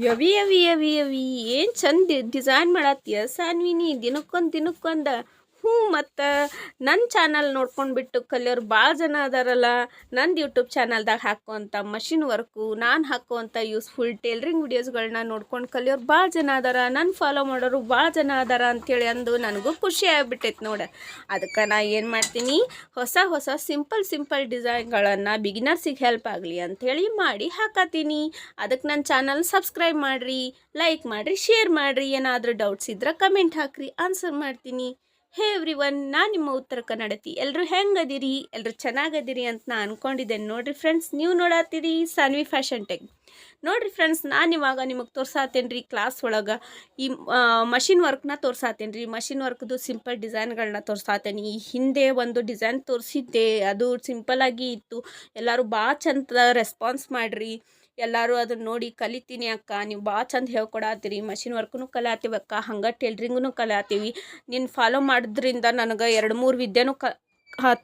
ಯವಿ ಯವಿ ಯವಿ ಯವಿ ಏನು ಚಂದ ಡಿಸೈನ್ ಮಾಡತ್ತೀಯ? ಸಾನ್ವಿನಿ ದಿನಕ್ಕೊಂದು ದಿನಕ್ಕೊಂದು ಹ್ಞೂ, ಮತ್ತು ನನ್ನ ಚಾನಲ್ ನೋಡ್ಕೊಂಡ್ಬಿಟ್ಟು ಕಲಿಯೋರು ಭಾಳ ಜನ ಅದಾರಲ್ಲ, ನಂದು ಯೂಟ್ಯೂಬ್ ಚಾನಲ್ದಾಗ ಹಾಕುವಂಥ ಮಷಿನ್ ವರ್ಕು, ನಾನು ಹಾಕುವಂಥ ಯೂಸ್ಫುಲ್ ಟೇಲ್ರಿಂಗ್ ವಿಡಿಯೋಸ್ಗಳನ್ನ ನೋಡ್ಕೊಂಡು ಕಲಿಯೋರು ಭಾಳ ಜನ ಅದಾರ ನನ್ನ ಫಾಲೋ ಮಾಡೋರು ಭಾಳ ಜನ ಅದಾರ ಅಂಥೇಳಿ ಅಂದು ನನಗೂ ಖುಷಿ ಆಗ್ಬಿಟ್ಟೈತೆ ನೋಡ. ಅದಕ್ಕೆ ನಾ ಏನು ಮಾಡ್ತೀನಿ, ಹೊಸ ಹೊಸ ಸಿಂಪಲ್ ಸಿಂಪಲ್ ಡಿಸೈನ್ಗಳನ್ನು ಬಿಗಿನರ್ಸಿಗೆ ಹೆಲ್ಪ್ ಆಗಲಿ ಅಂಥೇಳಿ ಮಾಡಿ ಹಾಕತ್ತೀನಿ ಅದಕ್ಕೆ ನನ್ನ ಚಾನಲ್ ಸಬ್ಸ್ಕ್ರೈಬ್ ಮಾಡಿರಿ, ಲೈಕ್ ಮಾಡಿರಿ, ಶೇರ್ ಮಾಡಿರಿ, ಏನಾದರೂ ಡೌಟ್ಸ್ ಇದ್ರೆ ಕಮೆಂಟ್ ಹಾಕ್ರಿ, ಆನ್ಸರ್ ಮಾಡ್ತೀನಿ. ಹೇ ಎವ್ರಿ ಒನ್ ನಾನು ನಿಮ್ಮ ಉತ್ತರ ಕನ್ನಡತಿ. ಎಲ್ಲರೂ ಹೆಂಗದಿರಿ? ಎಲ್ಲರೂ ಚೆನ್ನಾಗದಿರಿ ಅಂತ ನಾ ಅಂದ್ಕೊಂಡಿದ್ದೇನೆ ನೋಡ್ರಿ ಫ್ರೆಂಡ್ಸ್, ನೀವು ನೋಡತ್ತೀರಿ ಸಾನ್ವಿ ಫ್ಯಾಷನ್ ಟೆಕ್ ನೋಡ್ರಿ ಫ್ರೆಂಡ್ಸ್, ನಾನು ಇವಾಗ ನಿಮಗೆ ತೋರ್ಸಾತೇನೆ ರೀ ಕ್ಲಾಸ್ ಒಳಗೆ. ಈ ಮಷಿನ್ ವರ್ಕ್ನ ತೋರ್ಸಾತೇನೆ ರೀ ಮಷಿನ್ ವರ್ಕ್ದು ಸಿಂಪಲ್ ಡಿಸೈನ್ಗಳನ್ನ ತೋರ್ಸಾತೇನೆ. ಈ ಹಿಂದೆ ಒಂದು ಡಿಸೈನ್ ತೋರಿಸಿದ್ದೆ. ಅದು ಸಿಂಪಲ್ಲಾಗಿ ಇತ್ತು. ಎಲ್ಲರೂ ಭಾಳ ಚಂದ ರೆಸ್ಪಾನ್ಸ್ ಮಾಡಿರಿ. ಎಲ್ಲರೂ ಅದನ್ನ ನೋಡಿ ಕಲಿತೀನಿ ಅಕ್ಕ. ನೀವು ಭಾಳ ಚಂದ ಹೇಳ್ಕೊಡತ್ತೀರಿ ಮಷಿನ್ ವರ್ಕ್ನು ಕಲಾತೀವಿ ಅಕ್ಕ ಹಂಗೆ ಟೇಲ್ರಿಂಗೂ ಕಲಾತೀವಿ. ನೀನು ಫಾಲೋ ಮಾಡಿದ್ರಿಂದ ನನಗೆ ಎರಡು ಮೂರು ವಿದ್ಯೆನೂ ಕ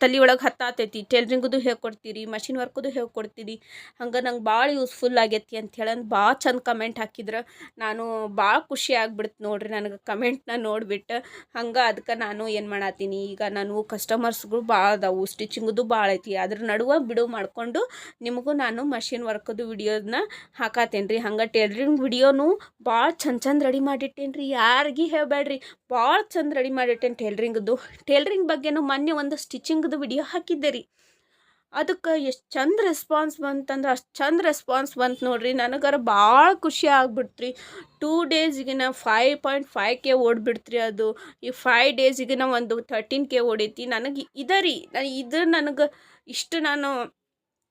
ತಲೆ ಒಳಗೆ ಹತ್ತಾತೈತಿ. ಟೇಲ್ರಿಂಗದು ಹೇಳ್ಕೊಡ್ತೀರಿ ಮಷಿನ್ ವರ್ಕದು ಹೇಳ್ಕೊಡ್ತೀರಿ ಹಂಗೆ ನಂಗೆ ಭಾಳ ಯೂಸ್ಫುಲ್ ಆಗೈತಿ ಅಂತ ಭಾಳ ಚಂದ ಕಮೆಂಟ್ ಹಾಕಿದ್ರೆ. ನಾನು ಭಾಳ ಖುಷಿ ಆಗ್ಬಿಡ್ತು ನೋಡ್ರಿ ನನಗೆ ಕಮೆಂಟ್ನ ನೋಡಿಬಿಟ್ಟು. ಹಂಗೆ ಅದಕ್ಕೆ ನಾನು ಏನು ಮಾಡತ್ತೀನಿ ಈಗ ನಾನು ಕಸ್ಟಮರ್ಸ್ಗಳು ಭಾಳ ಅದಾವು, ಸ್ಟಿಚಿಂಗದು ಭಾಳ ಐತಿ. ಅದ್ರ ನಡುವೆ ಬಿಡು ಮಾಡಿಕೊಂಡು ನಿಮಗೂ ನಾನು ಮಷಿನ್ ವರ್ಕದು ವಿಡಿಯೋನ ಹಾಕತ್ತೇನೆ ರೀ ಹಂಗೆ ಟೇಲ್ರಿಂಗ್ ವಿಡಿಯೋನು ಭಾಳ ಚಂದ ಚಂದ ರೆಡಿ ಮಾಡಿಟ್ಟೇನೆ ರೀ ಯಾರಿಗೆ ಹೇಳಬೇಡ್ರಿ ಭಾಳ ಚಂದ ರೆಡಿ ಮಾಡಿಟ್ಟೇನೆ ಟೇಲ್ರಿಂಗದು. ಟೇಲ್ರಿಂಗ್ ಬಗ್ಗೆನೂ ಮೊನ್ನೆ ಒಂದು ಸ್ಟಿಚಿಂಗ್ದು ವಿಡಿಯೋ ಹಾಕಿದ್ದೆ ರೀ ಅದಕ್ಕೆ ಎಷ್ಟು ಚಂದ ರೆಸ್ಪಾನ್ಸ್ ಬಂತಂದ್ರೆ ಅಷ್ಟು ಚಂದ ರೆಸ್ಪಾನ್ಸ್ ಬಂತು ನೋಡ್ರಿ. ನನಗರ ಭಾಳ ಖುಷಿ ಆಗ್ಬಿಡ್ತ್ರಿ. ಟೂ ಡೇಸಿಗಿನ ಫೈವ್ ಪಾಯಿಂಟ್ ಫೈವ್ ಕೆ ಓಡ್ಬಿಡ್ತ್ರಿ ಅದು. ಈ ಫೈವ್ ಡೇಸಿಗಿನ ಒಂದು ತರ್ಟೀನ್ ಕೆ ಓಡೈತಿ. ನನಗೆ ಇದ ರೀ. ನಾನು ಇದು ನನಗೆ ಇಷ್ಟು ನಾನು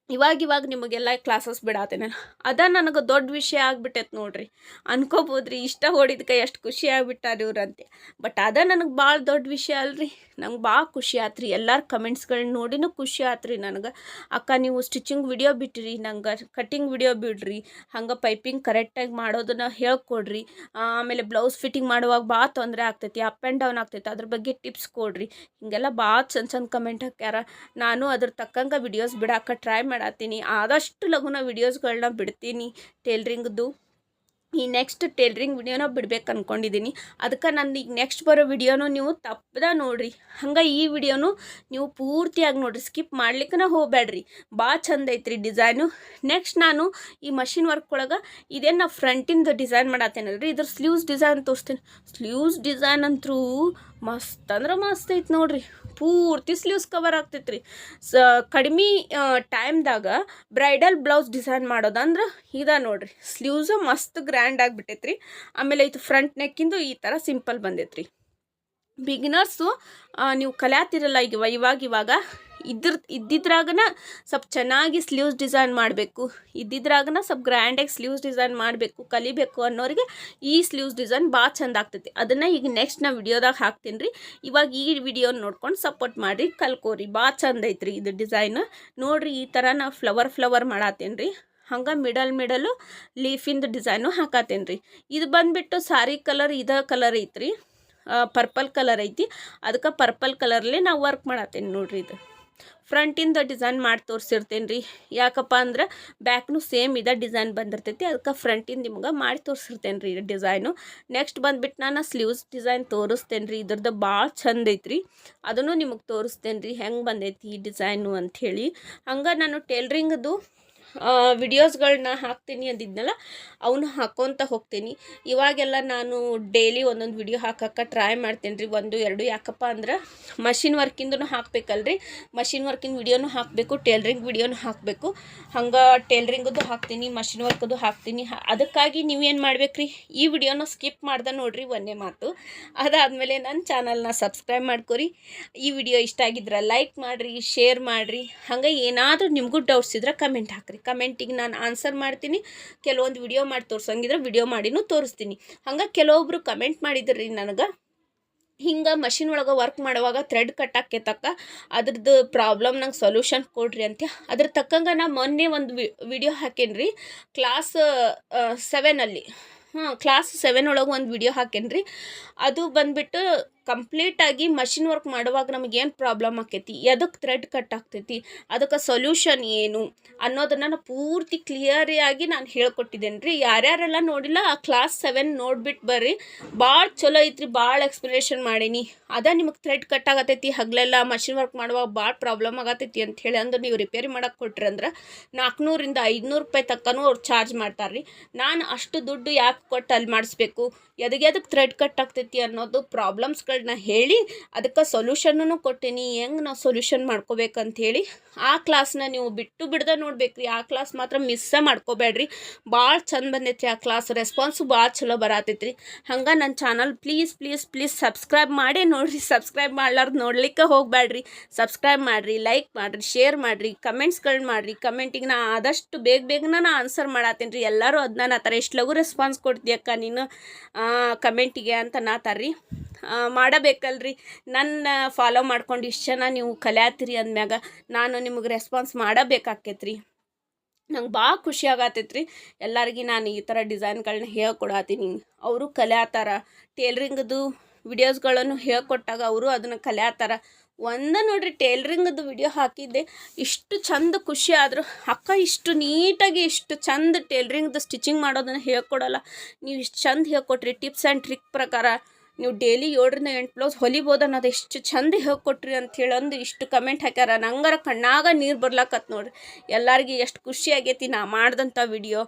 ಇವಾಗ ಇವಾಗ ನಿಮಗೆಲ್ಲ ಕ್ಲಾಸಸ್ ಬಿಡಾತೇನೆ. ಅದ ನನಗೆ ದೊಡ್ಡ ವಿಷಯ ಆಗ್ಬಿಟ್ಟೈತೆ ನೋಡ್ರಿ. ಅನ್ಕೋಬೋದ್ರಿ, ಇಷ್ಟ ಹೊಡಿದ್ಕೆ ಎಷ್ಟು ಖುಷಿ ಆಗ್ಬಿಟ್ಟಾರ ಇವ್ರಂತೆ. ಬಟ್ ಅದ ನನಗೆ ಭಾಳ ದೊಡ್ಡ ವಿಷಯ ಅಲ್ರಿ. ನಂಗೆ ಭಾಳ ಖುಷಿ ಆತ್ರಿ. ಎಲ್ಲರ ಕಮೆಂಟ್ಸ್ಗಳನ್ನ ನೋಡಿನೂ ಖುಷಿ ಆತ್ರಿ ನನಗೆ. ಅಕ್ಕ ನೀವು ಸ್ಟಿಚಿಂಗ್ ವಿಡಿಯೋ ಬಿಟ್ಟಿರಿ ನಂಗೆ ಕಟಿಂಗ್ ವಿಡಿಯೋ ಬಿಡ್ರಿ. ಹಂಗೆ ಪೈಪಿಂಗ್ ಕರೆಕ್ಟಾಗಿ ಮಾಡೋದನ್ನ ಹೇಳ್ಕೊಡ್ರಿ. ಆಮೇಲೆ ಬ್ಲೌಸ್ ಫಿಟ್ಟಿಂಗ್ ಮಾಡುವಾಗ ಭಾಳ ತೊಂದರೆ ಆಗ್ತೈತಿ ಅಪ್ ಆ್ಯಂಡ್ ಡೌನ್ ಆಗ್ತೈತಿ. ಅದ್ರ ಬಗ್ಗೆ ಟಿಪ್ಸ್ ಕೊಡ್ರಿ. ಹಿಂಗೆಲ್ಲ ಭಾಳ ಚಂದ ಚಂದ ಕಮೆಂಟ್ ಹಾಕ್ಯಾರ. ನಾನು ಅದ್ರ ತಕ್ಕಂಗೆ ವಿಡಿಯೋಸ್ ಬಿಡಾಕ ಟ್ರೈ ಮಾಡತ್ತೀನಿ. ಆದಷ್ಟು ಲಘುನ ವಿಡಿಯೋಸ್ಗಳನ್ನ ಬಿಡ್ತೀನಿ ಟೇಲ್ರಿಂಗ್ದು. ಈ ನೆಕ್ಸ್ಟ್ ಟೇಲ್ರಿಂಗ್ ವಿಡಿಯೋನ ಬಿಡ್ಬೇಕು ಅಂದ್ಕೊಂಡಿದ್ದೀನಿ ಅದಕ್ಕೆ ನಾನು ಈಗ ನೆಕ್ಸ್ಟ್ ಬರೋ ವಿಡಿಯೋನೂ ನೀವು ತಪ್ಪದ ನೋಡಿರಿ. ಹಂಗೆ ಈ ವಿಡಿಯೋನು ನೀವು ಪೂರ್ತಿಯಾಗಿ ನೋಡಿರಿ. ಸ್ಕಿಪ್ ಮಾಡ್ಲಿಕ್ಕನ ಹೋಗ್ಬೇಡ್ರಿ ಭಾಳ ಚಂದ ಐತ್ರಿ ಡಿಸೈನು. ನೆಕ್ಸ್ಟ್ ನಾನು ಈ ಮಷಿನ್ ವರ್ಕ್ ಒಳಗೆ ಇದೇನು ನಾ ಫ್ರಂಟಿಂದು ಡಿಸೈನ್ ಮಾಡತ್ತೇನಲ್ರಿ? ಇದ್ರ ಸ್ಲೀವ್ಸ್ ಡಿಸೈನ್ ತೋರಿಸ್ತೇನೆ. ಸ್ಲೀವ್ಸ್ ಡಿಸೈನ್ ಅಂತೂ ಮಸ್ತ್ ಅಂದ್ರೆ ಮಸ್ತ್ ಐತೆ ನೋಡ್ರಿ. ಪೂರ್ತಿ ಸ್ಲೀವ್ಸ್ ಕವರ್ ಆಗ್ತೈತೆ ರೀ ಸ, ಕಡಿಮೆ ಟೈಮ್ದಾಗ ಬ್ರೈಡಲ್ ಬ್ಲೌಸ್ ಡಿಸೈನ್ ಮಾಡೋದಂದ್ರೆ ಇದ ನೋಡ್ರಿ. ಸ್ಲೀವ್ಸ್ ಮಸ್ತ್ ಗ್ರ್ಯಾಂಡ್ ಆಗಿಬಿಟ್ಟೈತೆ ರೀ ಆಮೇಲೆ ಇದು ಫ್ರಂಟ್ ನೆಕ್ಕಿಂದು ಈ ಥರ ಸಿಂಪಲ್ ಬಂದೈತೆ ರೀ ಬಿಗಿನರ್ಸು ನೀವು ಕಲಿಯಾತಿರಲ್ಲ ಈಗ ಇವಾಗ ಇವಾಗ ಇದ್ರ ಇದ್ದಿದ್ರಾಗನ ಸ್ವಲ್ಪ ಚೆನ್ನಾಗಿ ಸ್ಲೀವ್ಸ್ ಡಿಸೈನ್ ಮಾಡಬೇಕು. ಇದ್ದಿದ್ರಾಗನ ಸ್ವಲ್ಪ ಗ್ರ್ಯಾಂಡಾಗಿ ಸ್ಲೀವ್ಸ್ ಡಿಸೈನ್ ಮಾಡಬೇಕು, ಕಲಿಬೇಕು ಅನ್ನೋರಿಗೆ ಈ ಸ್ಲೀವ್ಸ್ ಡಿಸೈನ್ ಭಾಳ ಚಂದ ಆಗ್ತೈತಿ. ಅದನ್ನು ಈಗ ನೆಕ್ಸ್ಟ್ ನಾ ವಿಡಿಯೋದಾಗ ಹಾಕ್ತೀನಿ ರೀ ಇವಾಗ ಈ ವಿಡಿಯೋ ನೋಡ್ಕೊಂಡು ಸಪೋರ್ಟ್ ಮಾಡಿರಿ, ಕಲ್ಕೋರಿ. ಭಾಳ ಚಂದ ಐತ್ರಿ ಇದು ಡಿಸೈನ್ ನೋಡಿರಿ ಈ ಥರ ನಾ ಫ್ಲವರ್ ಫ್ಲವರ್ ಮಾಡತ್ತೇನೆ ರೀ ಹಂಗೆ ಮಿಡಲ್ ಮಿಡಲು ಲೀಫಿಂದು ಡಿಸೈನು ಹಾಕತ್ತೇನೆ ರೀ ಇದು ಬಂದುಬಿಟ್ಟು ಸಾರಿ ಕಲರ್ ಇದ ಕಲರ್ ಐತ್ರಿ. ಪರ್ಪಲ್ ಕಲರ್ ಐತಿ. ಅದಕ್ಕೆ ಪರ್ಪಲ್ ಕಲರ್ಲೇ ನಾವು ವರ್ಕ್ ಮಾಡತ್ತೇನೆ ನೋಡ್ರಿ ಇದು. ಫ್ರಂಟಿಂದ ಡಿಸೈನ್ ಮಾಡಿ ತೋರಿಸಿರ್ತೇನೆ ರೀ. ಯಾಕಪ್ಪ ಅಂದ್ರೆ ಬ್ಯಾಕ್ನು ಸೇಮ್ ಇದೆ ಡಿಸೈನ್ ಬಂದಿರ್ತೈತಿ ಅದಕ್ಕೆ ಫ್ರಂಟಿಂದ ನಿಮ್ಗೆ ಮಾಡಿ ತೋರಿಸಿರ್ತೇನೆ ರೀ ಡಿಸೈನು. ನೆಕ್ಸ್ಟ್ ಬಂದ್ಬಿಟ್ಟು ನಾನು ಸ್ಲೀವ್ಸ್ ಡಿಸೈನ್ ತೋರಿಸ್ತೇನೆ ರೀ, ಇದ್ರದ್ದು ಭಾಳ ಚಂದ ಐತ್ರಿ. ಅದನ್ನು ನಿಮಗೆ ತೋರಿಸ್ತೇನೆ ರೀ, ಹೆಂಗೆ ಬಂದೈತಿ ಈ ಡಿಸೈನು ಅಂಥೇಳಿ. ಹಂಗೆ ನಾನು ಟೇಲ್ರಿಂಗ್ದು ವಿಡಿಯೋಸ್ಗಳನ್ನ ಹಾಕ್ತೀನಿ ಅಂದಿದ್ನಲ್ಲ, ಅವನು ಹಾಕ್ಕೊತ ಹೋಗ್ತೀನಿ. ಇವಾಗೆಲ್ಲ ನಾನು ಡೈಲಿ ಒಂದೊಂದು ವಿಡಿಯೋ ಹಾಕಕ್ಕೆ ಟ್ರೈ ಮಾಡ್ತೀನಿ ರೀ ಒಂದು, ಎರಡು ಯಾಕಪ್ಪ ಅಂದ್ರೆ ಮಷಿನ್ ವರ್ಕಿಂದೂ ಹಾಕ್ಬೇಕಲ್ರಿ. ಮಷಿನ್ ವರ್ಕಿಂದ ವಿಡಿಯೋನು ಹಾಕಬೇಕು ಟೇಲ್ರಿಂಗ್ ವಿಡಿಯೋನು ಹಾಕಬೇಕು. ಹಂಗೆ ಟೇಲ್ರಿಂಗದ್ದು ಹಾಕ್ತೀನಿ ಮಷಿನ್ ವರ್ಕದ್ದು ಹಾಕ್ತೀನಿ. ಅದಕ್ಕಾಗಿ ನೀವೇನು ಮಾಡ್ಬೇಕು ರೀ ಈ ವಿಡಿಯೋನ ಸ್ಕಿಪ್ ಮಾಡ್ದೆ ನೋಡ್ರಿ ಒಂದೇ ಮಾತು. ಅದಾದಮೇಲೆ ನನ್ನ ಚಾನಲ್ನ ಸಬ್ಸ್ಕ್ರೈಬ್ ಮಾಡ್ಕೊರಿ. ಈ ವಿಡಿಯೋ ಇಷ್ಟ ಆಗಿದ್ರೆ ಲೈಕ್ ಮಾಡಿರಿ ಶೇರ್ ಮಾಡಿರಿ. ಹಂಗೆ ಏನಾದರೂ ನಿಮಗೂ ಡೌಟ್ಸ್ ಇದ್ರೆ ಕಮೆಂಟ್ ಹಾಕ್ರಿ. ಕಮೆಂಟಿಗೆ ನಾನು ಆನ್ಸರ್ ಮಾಡ್ತೀನಿ. ಕೆಲವೊಂದು ವಿಡಿಯೋ ಮಾಡಿ ತೋರ್ಸಂಗಿದ್ರೆ ವಿಡಿಯೋ ಮಾಡಿನೂ ತೋರಿಸ್ತೀನಿ. ಹಂಗೆ ಕೆಲವೊಬ್ರು ಕಮೆಂಟ್ ಮಾಡಿದ್ರಿ ನನಗೆ, ಹಿಂಗೆ ಮಷಿನ್ ಒಳಗೆ ವರ್ಕ್ ಮಾಡುವಾಗ ಥ್ರೆಡ್ ಕಟ್ ತಕ್ಕ ಅದ್ರದ್ದು ಪ್ರಾಬ್ಲಮ್ ನಂಗೆ ಸೊಲ್ಯೂಷನ್ ಕೊಡ್ರಿ ಅಂತ ಅದ್ರ ತಕ್ಕಂಗೆ ನಾ ಮೊನ್ನೆ ಒಂದು ವಿಡಿಯೋ ಹಾಕೇನ್ರಿ. ಕ್ಲಾಸ್ ಸೆವೆನಲ್ಲಿ ಹಾಂ ಕ್ಲಾಸ್ ಸೆವೆನ್ ಒಳಗೆ ಒಂದು ವಿಡಿಯೋ ಹಾಕೇನ್ರಿ. ಅದು ಬಂದುಬಿಟ್ಟು ಕಂಪ್ಲೀಟಾಗಿ ಮಷಿನ್ ವರ್ಕ್ ಮಾಡುವಾಗ ನಮಗೆ ಏನು ಪ್ರಾಬ್ಲಮ್ ಆಕೈತಿ? ಎದಕ್ಕೆ ಥ್ರೆಡ್ ಕಟ್ ಆಗ್ತೈತಿ? ಅದಕ್ಕೆ ಸೊಲ್ಯೂಷನ್ ಏನು? ಅನ್ನೋದನ್ನು ನಾನು ಪೂರ್ತಿ ಕ್ಲಿಯರಿಯಾಗಿ ನಾನು ಹೇಳ್ಕೊಟ್ಟಿದ್ದೇನೆ ರೀ. ಯಾರ್ಯಾರೆಲ್ಲ ನೋಡಿಲ್ಲ, ಆ ಕ್ಲಾಸ್ ಸೆವೆನ್ ನೋಡ್ಬಿಟ್ಟು ಬರ್ರಿ. ಭಾಳ ಚಲೋ ಐತ್ರಿ ಭಾಳ ಎಕ್ಸ್ಪ್ಲನೇಷನ್ ಮಾಡೀನಿ. ಅದ ನಿಮಗೆ ಥ್ರೆಡ್ ಕಟ್ ಆಗತೈತಿ, ಹಗಲೆಲ್ಲ ಮಷಿನ್ ವರ್ಕ್ ಮಾಡುವಾಗ ಭಾಳ ಪ್ರಾಬ್ಲಮ್ ಆಗತೈತಿ ಅಂತ ಹೇಳಿ ಅಂದ್ರೆ ನೀವು ರಿಪೇರಿ ಮಾಡಕ್ಕೆ ಕೊಟ್ರಿ ಅಂದ್ರೆ ನಾಲ್ಕುನೂರಿಂದ ಐದುನೂರು ರೂಪಾಯಿ ತಕ್ಕನೂ ಅವ್ರು ಚಾರ್ಜ್ ಮಾಡ್ತಾರೆ ರೀ ನಾನು ಅಷ್ಟು ದುಡ್ಡು ಯಾಕೆ ಕೊಟ್ಟು ಅಲ್ಲಿ ಮಾಡಿಸ್ಬೇಕು? ಎದಕ್ಕೆ ಅದಕ್ಕೆ ಥ್ರೆಡ್ ಕಟ್ ಆಗ್ತೈತಿ ಅನ್ನೋದು ಪ್ರಾಬ್ಲಮ್ಸ್ಗಳನ್ನ ಹೇಳಿ ಅದಕ್ಕೆ ಸೊಲ್ಯೂಷನ್ನೂ ಕೊಟ್ಟೀನಿ. ಹೆಂಗೆ ನಾವು ಸೊಲ್ಯೂಷನ್ ಮಾಡ್ಕೋಬೇಕಂತ ಹೇಳಿ ಆ ಕ್ಲಾಸ್ನ ನೀವು ಬಿಟ್ಟು ಬಿಡದೆ ನೋಡ್ಬೇಕ್ರಿ. ಆ ಕ್ಲಾಸ್ ಮಾತ್ರ ಮಿಸ್ಸೇ ಮಾಡ್ಕೋಬೇಡ್ರಿ. ಭಾಳ ಚಂದ ಬಂದೈತಿ ಆ ಕ್ಲಾಸ್ ರೆಸ್ಪಾನ್ಸು ಭಾಳ ಚಲೋ ಬರತೈತ್ರಿ. ಹಂಗೆ ನನ್ನ channel please please please subscribe ಮಾಡಿ ನೋಡಿರಿ. ಸಬ್ಸ್ಕ್ರೈಬ್ ಮಾಡ್ಲಾರ್ದು ನೋಡ್ಲಿಕ್ಕೆ ಹೋಗಬೇಡ್ರಿ ಸಬ್ಸ್ಕ್ರೈಬ್ ಮಾಡಿರಿ ಲೈಕ್ ಮಾಡಿರಿ ಶೇರ್ ಮಾಡಿರಿ ಕಮೆಂಟ್ಸ್ಗಳನ್ನ ಮಾಡಿರಿ. ಕಮೆಂಟಿಗೆ ನಾ ಆದಷ್ಟು ಬೇಗ ಬೇಗನ ನಾ ಆನ್ಸರ್ ಮಾಡತ್ತೀನಿ ರೀ ಎಲ್ಲರೂ ಅದನ್ನ ಆ ಥರ ಎಷ್ಟು ಲಘು ರೆಸ್ಪಾನ್ಸ್ ಕೊಡ್ತೀಯಕ್ಕ ನೀನು. ಕಮೆಂಟಿಗೆ ಅಂತ ನಾತಾರ್ರಿ ಮಾಡಬೇಕಲ್ರಿ. ನನ್ನ ಫಾಲೋ ಮಾಡ್ಕೊಂಡು ಇಷ್ಟು ಜನ ನೀವು ಕಲ್ಯಾತ್ರಿ ಅಂದಮ್ಯಾಗ ನಾನು ನಿಮಗೆ ರೆಸ್ಪಾನ್ಸ್ ಮಾಡಬೇಕಾಕೈತ್ರಿ. ನಂಗೆ ಭಾಳ ಖುಷಿ ಆಗತ್ತೈತ್ರಿ ಎಲ್ಲರಿಗೆ ನಾನು ಈ ಥರ ಡಿಸೈನ್ಗಳನ್ನ ಹೇಳ್ಕೊಡತ್ತೀನಿ ಅವರು ಕಲ್ಯಾತಾರ. ಟೇಲ್ರಿಂಗ್ದು ವಿಡಿಯೋಸ್ಗಳನ್ನು ಹೇಳ್ಕೊಟ್ಟಾಗ ಅವರು ಅದನ್ನು ಕಲ್ಯಾತಾರ. ಒಂದ ನೋಡ್ರಿ ಟೇಲ್ರಿಂಗ್ದು ವಿಡಿಯೋ ಹಾಕಿದ್ದೆ. ಇಷ್ಟು ಚಂದ ಖುಷಿ ಆದ್ರು. ಅಕ್ಕ ಇಷ್ಟು ನೀಟಾಗಿ ಇಷ್ಟು ಚಂದ ಟೇಲ್ರಿಂಗ್ದು ಸ್ಟಿಚಿಂಗ್ ಮಾಡೋದನ್ನು ಹೇಳ್ಕೊಡಲ್ಲ. ನೀವು ಇಷ್ಟು ಚಂದ ಹೇಳ್ಕೊಟ್ರಿ ಟಿಪ್ಸ್ ಆ್ಯಂಡ್ ಟ್ರಿಕ್ ಪ್ರಕಾರ. ನೀವು ಡೈಲಿ ಏಳರಿಂದ ಎಂಟು ಬ್ಲೌಸ್ ಹೊಲಿಬೋದು ಅನ್ನೋದು ಎಷ್ಟು ಚಂದ ಹೇಳ್ಕೊಟ್ರಿ ಅಂತ ಅಂದು ಇಷ್ಟು ಕಮೆಂಟ್ ಹಾಕ್ಯಾರ. ನಂಗಾರ ಕಣ್ಣಾಗ ನೀರು ಬರ್ಲಾಕತ್ ನೋಡ್ರಿ. ಎಲ್ಲರಿಗೆ ಎಷ್ಟು ಖುಷಿ ಆಗೈತಿ ನಾ ಮಾಡ್ದಂಥ ವಿಡಿಯೋ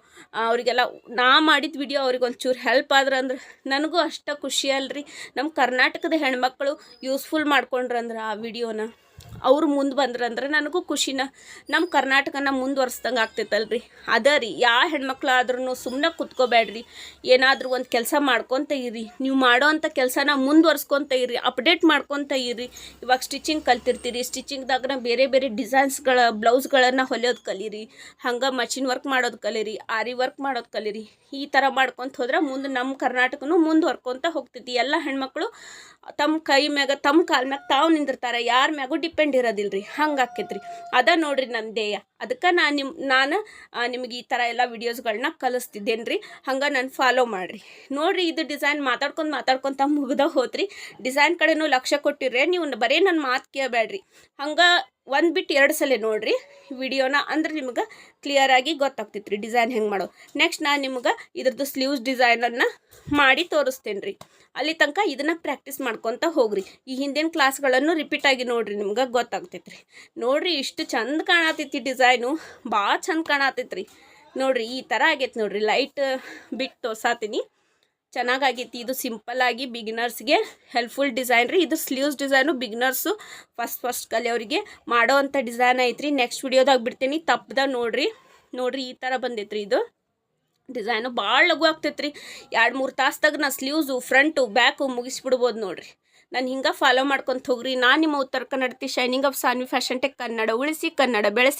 ಅವರಿಗೆಲ್ಲ ನಾ ಮಾಡಿದ ವಿಡಿಯೋ ಅವ್ರಿಗೆ ಒಂಚೂರು ಹೆಲ್ಪ್ ಆದ್ರೆ ಅಂದ್ರೆ ನನಗೂ ಅಷ್ಟು ಖುಷಿ ಅಲ್ರಿ. ನಮ್ಮ ಕರ್ನಾಟಕದ ಹೆಣ್ಮಕ್ಳು ಯೂಸ್ಫುಲ್ ಮಾಡ್ಕೊಂಡ್ರಂದ್ರೆ ಆ ವಿಡಿಯೋನ ಅವ್ರು ಮುಂದೆ ಬಂದ್ರಂದ್ರೆ ನನಗೂ ಖುಷಿನ ನಮ್ಮ ಕರ್ನಾಟಕನ ಮುಂದುವರ್ಸ್ದಂಗೆ ಆಗ್ತೈತಲ್ರಿ ಅದ ರೀ ಯಾವ ಹೆಣ್ಮಕ್ಳಾದ್ರೂ ಸುಮ್ಮನೆ ಕುತ್ಕೋಬೇಡ್ರಿ. ಏನಾದರೂ ಒಂದು ಕೆಲಸ ಮಾಡ್ಕೊತ ಇರಿ. ನೀವು ಮಾಡೋ ಅಂಥ ಕೆಲಸನ ಮುಂದುವರ್ಸ್ಕೊತ ಇರಿ, ಅಪ್ಡೇಟ್ ಮಾಡ್ಕೊತ ಇರಿ. ಇವಾಗ ಸ್ಟಿಚಿಂಗ್ ಕಲ್ತಿರ್ತೀರಿ ಸ್ಟಿಚಿಂಗ್ದಾಗ ಬೇರೆ ಬೇರೆ ಡಿಸೈನ್ಸ್ಗಳ, ಬ್ಲೌಸ್ಗಳನ್ನು ಹೊಲಿಯೋದು ಕಲೀರಿ. ಹಂಗೆ ಮಷಿನ್ ವರ್ಕ್ ಮಾಡೋದು ಕಲೀರಿ, ಆರಿ ವರ್ಕ್ ಮಾಡೋದು ಕಲೀರಿ. ಈ ಥರ ಮಾಡ್ಕೊತ ಹೋದ್ರೆ ಮುಂದೆ ನಮ್ಮ ಕರ್ನಾಟಕನೂ ಮುಂದುವರ್ಕೊತ ಹೋಗ್ತೈತಿ ಎಲ್ಲ ಹೆಣ್ಮಕ್ಳು ತಮ್ಮ ಕೈ ಮ್ಯಾಗ ತಮ್ಮ ಕಾಲ ಮ್ಯಾಗ ತಾವು ನಿಂದಿರ್ತಾರೆ. ಯಾರ ಮ್ಯಾಗೂ ಡಿಪೆಂಡ್ ಇರೋದಿಲ್ಲ ರೀ ಹಂಗೆ ಆಕೈತ್ರಿ ಅದ ನೋಡ್ರಿ ನನ್ನ ಧ್ಯೇಯ. ಅದಕ್ಕೆ ನಾನು ನಿಮ್ಮ ನಾನು ನಿಮಗೆ ಈ ಥರ ಎಲ್ಲ ವಿಡಿಯೋಸ್ಗಳನ್ನ ಕಲಿಸ್ತಿದ್ದೇನೆ ರೀ ಹಂಗೆ ನಾನು ಫಾಲೋ ಮಾಡಿರಿ. ನೋಡಿರಿ ಇದು ಡಿಸೈನ್ ಮಾತಾಡ್ಕೊಂಡು ಮಾತಾಡ್ಕೊತ ಮುಗ್ದ ಹೋತ್ರಿ. ಡಿಸೈನ್ ಕಡೆನೂ ಲಕ್ಷ್ಯ ಕೊಟ್ಟಿರ್ರಿ. ನೀವು ಬರೀ ನನ್ನ ಮಾತು ಕೇಳಬೇಡ್ರಿ ಹಂಗೆ ಒಂದು ಬಿಟ್ಟು ಎರಡು ಸಲ ನೋಡಿರಿ ವಿಡಿಯೋನ, ಅಂದ್ರೆ ನಿಮ್ಗೆ ಕ್ಲಿಯರಾಗಿ ಗೊತ್ತಾಗ್ತೈತೆ ರೀ ಡಿಸೈನ್ ಹೆಂಗೆ ಮಾಡೋ ನೆಕ್ಸ್ಟ್ ನಾನು ನಿಮ್ಗೆ ಇದ್ರದ್ದು ಸ್ಲೀವ್ಸ್ ಡಿಸೈನನ್ನು ಮಾಡಿ ತೋರಿಸ್ತೇನೆ ರೀ ಅಲ್ಲಿ ತನಕ ಇದನ್ನು ಪ್ರಾಕ್ಟೀಸ್ ಮಾಡ್ಕೊತ ಹೋಗ್ರಿ. ಈ ಹಿಂದಿನ ಕ್ಲಾಸ್ಗಳನ್ನು ರಿಪೀಟ್ ಆಗಿ ನೋಡ್ರಿ ನಿಮ್ಗೆ ಗೊತ್ತಾಗ್ತೈತೆ ರೀ ನೋಡ್ರಿ ಇಷ್ಟು ಚಂದ ಕಾಣತೈತಿ ಡಿಸೈನು ಭಾಳ ಚಂದ ಕಾಣತೈತೆ ರೀ ನೋಡ್ರಿ ಈ ಥರ ಆಗೈತೆ ನೋಡ್ರಿ. ಲೈಟ್ ಬಿಟ್ಟು ತೋರ್ಸಾತೀನಿ. ಚೆನ್ನಾಗಾಗೈತಿ. ಇದು ಸಿಂಪಲ್ಲಾಗಿ ಬಿಗಿನರ್ಸ್ಗೆ ಹೆಲ್ಪ್ಫುಲ್ ಡಿಸೈನ್ ರೀ. ಇದು sleeves design beginners first first ಕಲಿಯೋರಿಗೆ ಮಾಡೋ ಅಂಥ ಡಿಸೈನ್ ಐತ್ರಿ. ನೆಕ್ಸ್ಟ್ ವಿಡಿಯೋದಾಗ ಬಿಡ್ತೀನಿ. ತಪ್ಪದ ನೋಡ್ರಿ. ನೋಡ್ರಿ ಈ ಥರ ಬಂದೈತ್ರಿ ಇದು. ಡಿಸೈನು ಭಾಳ ಲಘು ಆಗ್ತೈತ್ರಿ. ಎರಡು, ಮೂರು ತಾಸ್ದಾಗ ನಾ ಸ್ಲೀವ್ಸು ಫ್ರಂಟು ಬ್ಯಾಕು ಮುಗಿಸ್ಬಿಡ್ಬೋದು ನೋಡ್ರಿ. ನಾನು ಹಿಂಗೆ ಫಾಲೋ ಮಾಡ್ಕೊಂತ ಹೋಗ್ರಿ. ನಾನು ನಿಮ್ಮ ಉತ್ತರ ಕನ್ನಡತಿ shining of Saanvi fashion tech Kannada ಉಳಿಸಿ, ಕನ್ನಡ ಬೆಳೆಸಿ.